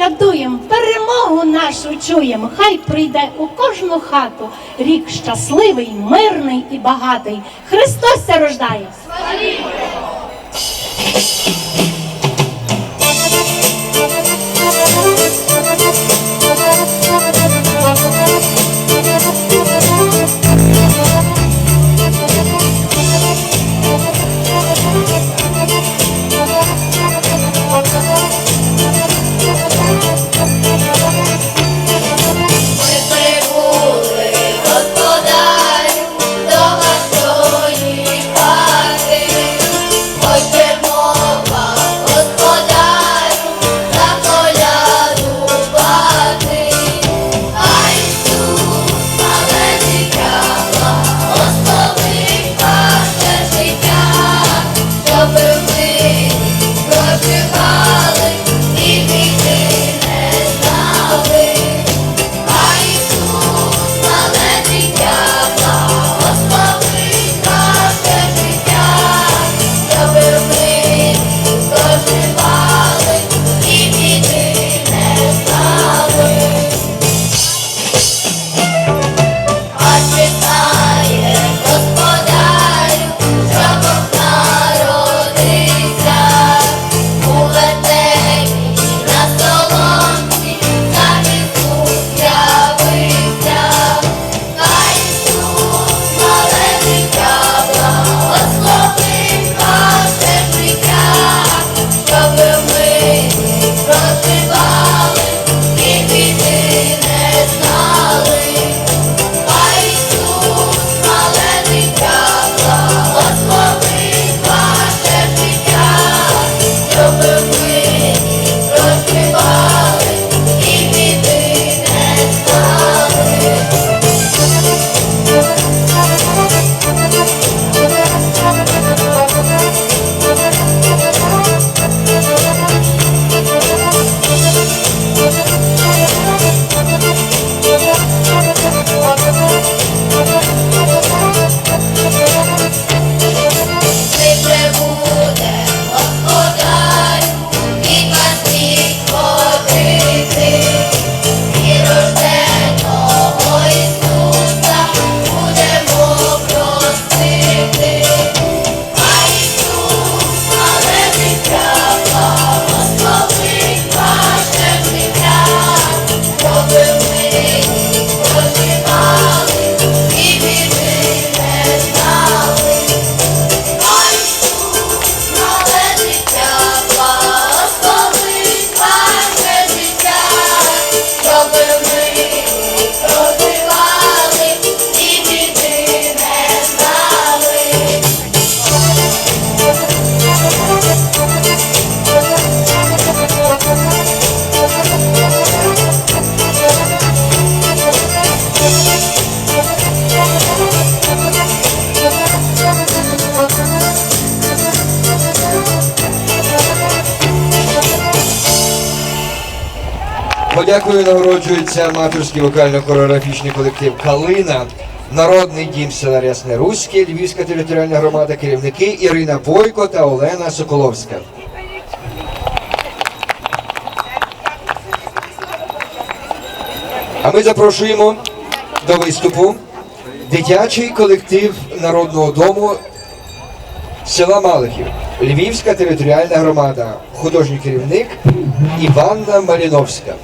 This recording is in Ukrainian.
колядуєм, перемогу нашу чуєм, хай прийде у кожну хату рік щасливий, мирний і багатий. Христос рождає! Слава! Подякою нагороджується аматорський вокально-хореографічний колектив Калина, народний дім села Рясне Львівська територіальна громада, керівники Ірина Бойко та Олена Соколовська. А ми запрошуємо до виступу дитячий колектив народного дому села Малихів, Львівська територіальна громада, художній керівник Іванна Маліновська.